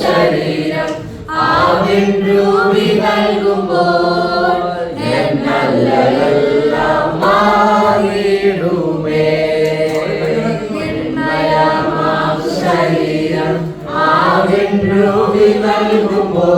ശരീരം ആ വിൻ രൂപി നൽകുമ്പോൾ என்றோ விதல் கும்போ